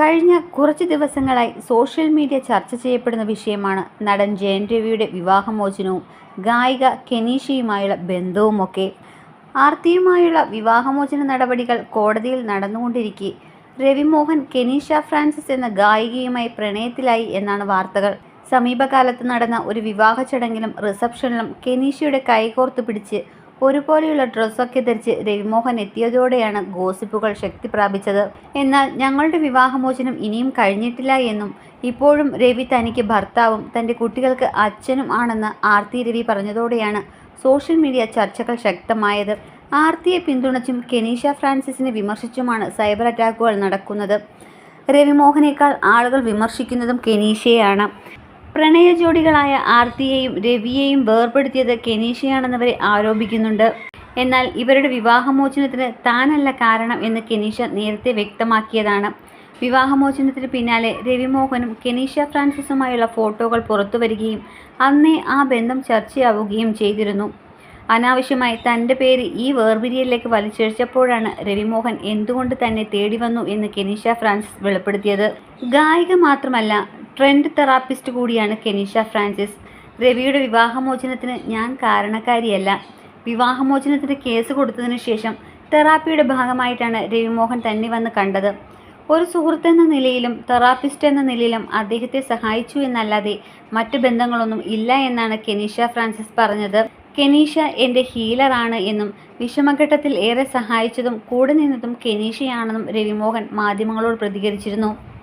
കഴിഞ്ഞ കുറച്ച് ദിവസങ്ങളായി സോഷ്യൽ മീഡിയ ചർച്ച ചെയ്യപ്പെടുന്ന വിഷയമാണ് നടൻ ജയൻ രവിയുടെ വിവാഹമോചനവും ഗായിക കെനീഷയുമായുള്ള ബന്ധവുമൊക്കെ. ആർത്തിയുമായുള്ള വിവാഹമോചന നടപടികൾ കോടതിയിൽ നടന്നുകൊണ്ടിരിക്കെ. രവിമോഹൻ കെനീഷ ഫ്രാൻസിസ് എന്ന ഗായികയുമായി പ്രണയത്തിലായി എന്നാണ് വാർത്തകൾ. സമീപകാലത്ത് നടന്ന ഒരു വിവാഹ ചടങ്ങിലും റിസപ്ഷനിലും കെനീഷയുടെ കൈകോർത്ത് പിടിച്ച് ഒരുപോലെയുള്ള ഡ്രസ്സൊക്കെ ധരിച്ച് രവിമോഹൻ എത്തിയതോടെയാണ് ഗോസിപ്പുകൾ ശക്തി പ്രാപിച്ചത്. എന്നാൽ ഞങ്ങളുടെ വിവാഹമോചനം ഇനിയും കഴിഞ്ഞിട്ടില്ല എന്നും ഇപ്പോഴും രവി തനിക്ക് ഭർത്താവും തന്റെ കുട്ടികൾക്ക് അച്ഛനും ആണെന്ന് ആർത്തി രവി പറഞ്ഞതോടെയാണ് സോഷ്യൽ മീഡിയ ചർച്ചകൾ ശക്തമായത്. ആർത്തിയെ പിന്തുണച്ചും കെനീഷ ഫ്രാൻസിസിനെ വിമർശിച്ചുമാണ് സൈബർ അറ്റാക്കുകൾ നടക്കുന്നത്. രവിമോഹനേക്കാൾ ആളുകൾ വിമർശിക്കുന്നതും കെനീഷയെയാണ്. പ്രണയ ജോഡികളായ ആർത്തിയെയും രവിയെയും വേർപെടുത്തിയത് കെനീഷയാണെന്നവരെ ആരോപിക്കുന്നുണ്ട്. എന്നാൽ ഇവരുടെ വിവാഹമോചനത്തിന് താനല്ല കാരണം എന്ന് കെനീഷ നേരത്തെ വ്യക്തമാക്കിയതാണ്. വിവാഹമോചനത്തിന് പിന്നാലെ രവിമോഹനും കെനീഷ ഫ്രാൻസിസുമായുള്ള ഫോട്ടോകൾ പുറത്തുവരികയും അന്നേ ആ ബന്ധം ചർച്ചയാവുകയും ചെയ്തിരുന്നു. അനാവശ്യമായി തന്റെ പേര് ഈ വേർപിരിയലിലേക്ക് വലിച്ചിഴച്ചപ്പോഴാണ് രവിമോഹൻ എന്തുകൊണ്ട് തന്നെ തേടി വന്നു എന്ന് കെനീഷ ഫ്രാൻസിസ് വെളിപ്പെടുത്തിയത്. ഗായിക മാത്രമല്ല ട്രെൻഡ് തെറാപ്പിസ്റ്റ് കൂടിയാണ് കെനീഷ ഫ്രാൻസിസ്. രവിയുടെ വിവാഹമോചനത്തിന് ഞാൻ കാരണക്കാരിയല്ല. വിവാഹമോചനത്തിന് കേസ് കൊടുത്തതിന് ശേഷം തെറാപ്പിയുടെ ഭാഗമായിട്ടാണ് രവിമോഹൻ തന്നെ വന്ന് കണ്ടത്. ഒരു സുഹൃത്ത് എന്ന നിലയിലും തെറാപ്പിസ്റ്റ് എന്ന നിലയിലും അദ്ദേഹത്തെ സഹായിച്ചു എന്നല്ലാതെ മറ്റു ബന്ധങ്ങളൊന്നും ഇല്ല എന്നാണ് കെനീഷ ഫ്രാൻസിസ് പറഞ്ഞത്. കെനീഷ എന്റെ ഹീലറാണ് എന്നും വിഷമഘട്ടത്തിൽ ഏറെ സഹായിച്ചതും കൂടെ നിന്നതും കെനീഷയാണെന്നും രവിമോഹൻ മാധ്യമങ്ങളോട് പ്രതികരിച്ചിരുന്നു.